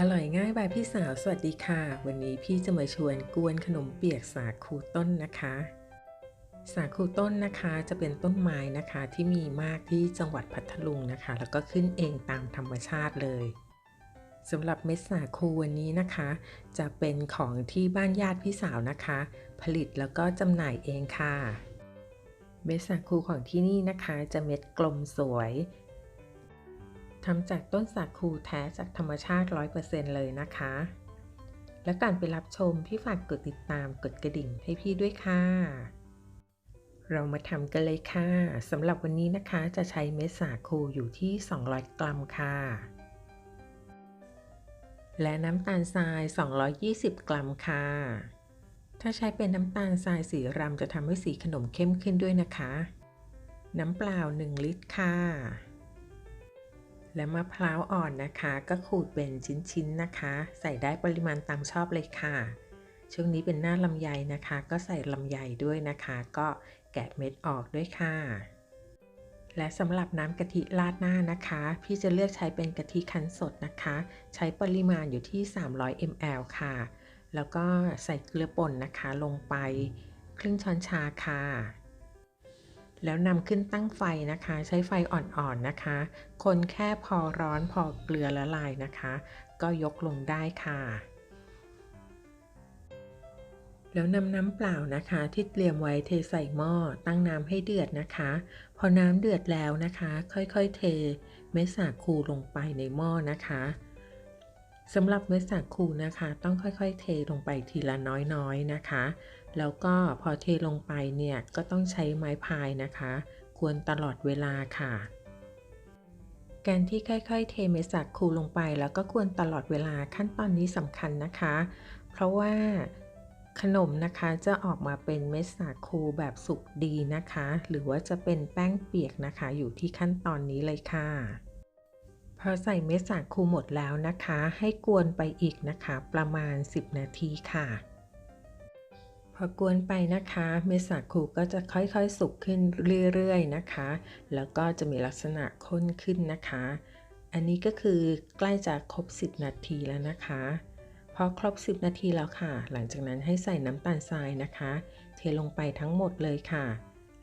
อร่อยง่ายบายพี่สาวสวัสดีค่ะ วันนี้พี่จะมาชวนกวนขนมเปียกสาคูต้นนะคะ สาคูต้นนะคะจะเป็นต้นไม้นะคะที่มีมากที่จังหวัดพัทลุงนะคะ แล้วก็ขึ้นเองตามธรรมชาติเลยสำหรับเม็ดสาคูวันนี้นะคะ จะเป็นของที่บ้านญาติพี่สาวนะคะ ผลิตแล้วก็จำหน่ายเองค่ะ เม็ดสาคูของที่นี่นะคะ จะเม็ดกลมสวย ทำจากต้นสาคูแท้จากธรรมชาติ 100%เลยนะคะ และการไปรับชม พี่ฝากกดติดตามกดกระดิ่งให้พี่ด้วยค่ะ เรามาทำกันเลยค่ะสำหรับวันนี้นะคะจะใช้เม็ดสาคูอยู่ที่ 200 กรัมค่ะ และน้ำตาลทราย 220 กรัมค่ะ ถ้าใช้เป็นน้ำตาลทรายสีรำจะทำให้สีขนมเข้มขึ้นด้วยนะคะ น้ำเปล่า 1 ลิตรค่ะ และมะพร้าวอ่อนนะคะ ก็ขูดเป็นชิ้นๆนะคะ ใส่ได้ปริมาณตามชอบเลยค่ะ ช่วงนี้เป็นหน้าลำไยนะคะ ก็ใส่ลำไยด้วยนะคะ ก็แกะเม็ดออกด้วยค่ะ และสำหรับน้ำกะทิราดหน้านะคะ พี่จะเลือกใช้เป็นกะทิคั้นสดนะคะ ใช้ปริมาณอยู่ที่ 300 ml ค่ะ แล้วก็ใส่เกลือป่นนะคะลงไป ครึ่งช้อนชาค่ะ แล้วนำขึ้นตั้งไฟนะคะ ใช้ไฟอ่อนๆนะคะ คนแค่พอร้อนพอเกลือละลายนะคะ ก็ยกลงได้ค่ะ แล้วนำน้ำเปล่านะคะ ที่เตรียมไว้เทใส่หม้อตั้งน้ำให้เดือดนะคะ พอน้ำเดือดแล้วนะคะ ค่อยๆเทเม็ดสาคูลงไปในหม้อนะคะสำหรับเม็ดสาคูนะคะ ต้องค่อยๆ เทลงไปทีละน้อยๆนะคะ แล้วก็พอเทลงไปเนี่ยก็ต้องใช้ไม้พายนะคะ ควรตลอดเวลาค่ะ การที่ค่อยๆ เทเม็ดสาคูลงไป แล้วก็ควรตลอดเวลาขั้นตอนนี้สำคัญนะคะ เพราะว่าขนมนะคะจะออกมาเป็นเม็ดสาคูแบบสุกดีนะคะ หรือว่าจะเป็นแป้งเปียกนะคะ อยู่ที่ขั้นตอนนี้เลยค่ะ พอใส่เม็ดสาคูหมดแล้วนะคะ ให้กวนไปอีกนะคะ ประมาณ 10 นาทีค่ะ พอกวนไปนะคะเม็ดสาคูก็จะค่อยๆ สุกขึ้นเรื่อยๆนะคะ แล้วก็จะมีลักษณะข้นขึ้นนะคะ อันนี้ก็คือใกล้จะครบ 10 นาทีแล้วนะคะพอครบ 10 นาทีแล้วค่ะ หลังจากนั้นให้ใส่น้ำตาลทรายนะคะ เทลงไปทั้งหมดเลยค่ะ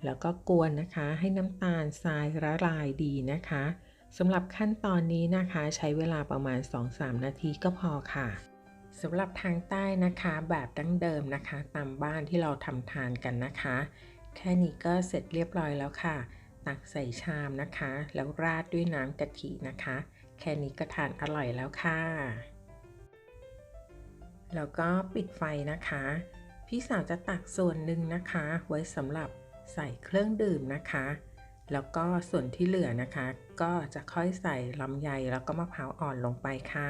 แล้วก็กวนนะคะให้น้ำตาลทรายละลายดีนะคะสำหรับขั้นตอนนี้นะคะ ใช้เวลาประมาณ 2-3 นาทีก็พอค่ะ สำหรับทางใต้นะคะแบบดั้งเดิมนะคะ ตามบ้านที่เราทำทานกันนะคะ แค่นี้ก็เสร็จเรียบร้อยแล้วค่ะ ตักใส่ชามนะคะ แล้วราดด้วยน้ำกะทินะคะ แค่นี้ก็ทานอร่อยแล้วค่ะ แล้วก็ปิดไฟนะคะ พี่สาวจะตักส่วนหนึ่งนะคะ ไว้สำหรับใส่เครื่องดื่มนะคะ แล้วก็ส่วนที่เหลือนะคะ ก็จะค่อยใส่ลำไยแล้วก็มะพร้าวอ่อนลงไปค่ะ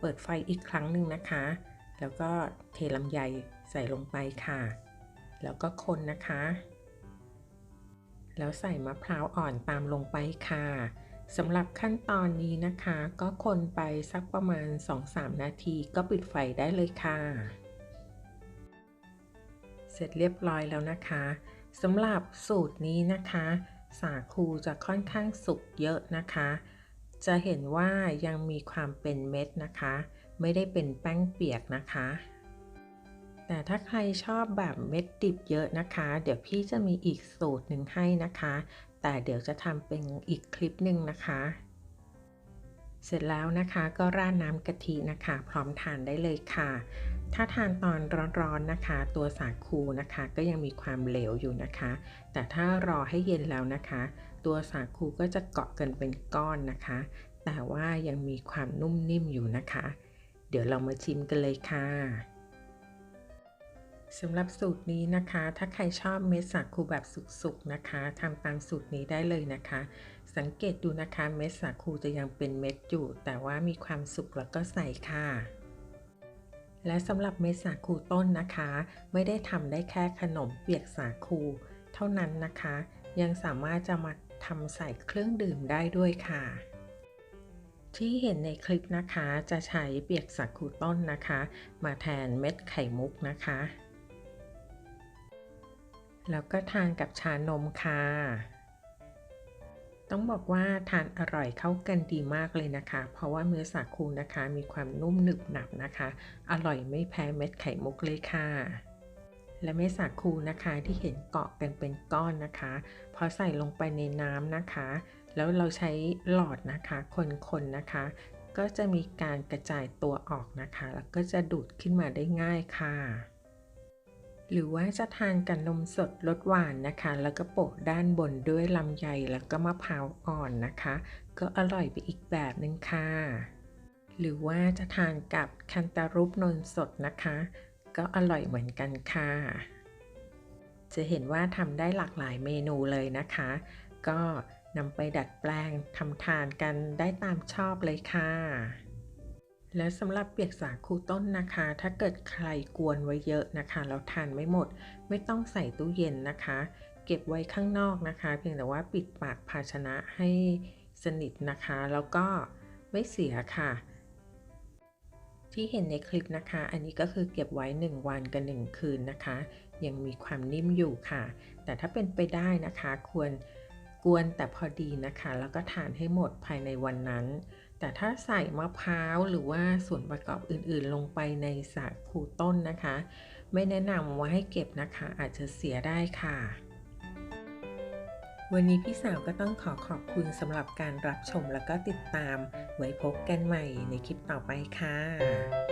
เปิดไฟอีกครั้งหนึ่งนะคะ แล้วก็เทลำไยใส่ลงไปค่ะ แล้วก็คนนะคะ แล้วใส่มะพร้าวอ่อนตามลงไปค่ะสำหรับขั้นตอนนี้นะคะ ก็คนไปสักประมาณ 2-3 นาทีก็ปิดไฟได้เลยค่ะ เสร็จเรียบร้อยแล้วนะคะสำหรับสูตรนี้นะคะ สาคูจะค่อนข้างสุกเยอะนะคะ จะเห็นว่ายังมีความเป็นเม็ดนะคะ ไม่ได้เป็นแป้งเปียกนะคะ แต่ถ้าใครชอบแบบเม็ดดิบเยอะนะคะ เดี๋ยวพี่จะมีอีกสูตรหนึ่งให้นะคะ แต่เดี๋ยวจะทำเป็นอีกคลิปหนึ่งนะคะ เสร็จแล้วนะคะก็ราดน้ำกะทินะคะ พร้อมทานได้เลยค่ะ ถ้าทานตอนร้อนๆนะคะ ตัวสาคูนะคะ ก็ยังมีความเหลวอยู่นะคะ แต่ถ้ารอให้เย็นแล้วนะคะ ตัวสาคูก็จะเกาะกันเป็นก้อนนะคะ แต่ว่ายังมีความนุ่มนิ่มอยู่นะคะ เดี๋ยวเรามาชิมกันเลยค่ะสำหรับสูตรนี้นะคะ ถ้าใครชอบเม็ดสาคูแบบสุกๆนะคะทำตามสูตรนี้ได้เลยนะคะ สังเกตดูนะคะเม็ดสาคูจะยังเป็นเม็ดอยู่ แต่ว่ามีความสุกแล้วก็ใสค่ะ และสำหรับเม็ดสาคูต้นนะคะ ไม่ได้ทำได้แค่ขนมเปียกสาคู เท่านั้นนะคะ ยังสามารถจะมา ทำใส่เครื่องดื่มได้ด้วยค่ะ ที่เห็นในคลิปนะคะจะใช้เปียกสาคูต้นนะคะ มาแทนเม็ดไข่มุกนะคะ แล้วก็ทานกับชานมค่ะต้องบอกว่าทานอร่อยเข้ากันดีมากเลยนะคะ เพราะว่าเนื้อสาคูนะคะ มีความนุ่มหนึบหนับนะคะ อร่อยไม่แพ้เม็ดไข่มุกเลยค่ะ และเม็ดสาคูนะคะที่เห็นเกาะกันเป็นก้อนนะคะพอใส่ลงไปในน้ำนะคะ แล้วเราใช้หลอดนะคะคนๆนะคะ ก็จะมีการกระจายตัวออกนะคะ แล้วก็จะดูดขึ้นมาได้ง่ายค่ะ หรือว่าจะทานกับนมสดรสหวานนะคะ แล้วก็โปะด้านบนด้วยลำไยแล้วก็มะพร้าวอ่อนนะคะ ก็อร่อยไปอีกแบบหนึ่งค่ะหรือว่าจะทานกับแคนตาลูปนนสดนะคะ ก็อร่อยเหมือนกันค่ะ จะเห็นว่าทำได้หลากหลายเมนูเลยนะคะ ก็นำไปดัดแปลงทำทานกันได้ตามชอบเลยค่ะแล้วสำหรับเปียกสาคูต้นนะคะ ถ้าเกิดใครกวนไว้เยอะนะคะแล้วทานไม่หมด ไม่ต้องใส่ตู้เย็นนะคะ เก็บไว้ข้างนอกนะคะ เพียงแต่ว่าปิดปากภาชนะให้สนิทนะคะ แล้วก็ไม่เสียค่ะ ที่เห็นในคลิปนะคะ อันนี้ก็คือเก็บไว้ 1 วันกับ1คืนนะคะ ยังมีความนิ่มอยู่ค่ะ แต่ถ้าเป็นไปได้นะคะ ควรกวนแต่พอดีนะคะ แล้วก็ทานให้หมดภายในวันนั้น แต่ถ้าใส่มะพร้าวหรือว่าส่วนประกอบอื่นๆ ลงไปในสาคูต้นนะคะ ไม่แนะนำว่าให้เก็บนะคะ อาจจะเสียได้ค่ะ วันนี้พี่สาวก็ต้องขอขอบคุณสำหรับการรับชมแล้วก็ติดตาม ไว้พบกันใหม่ในคลิปต่อไปค่ะ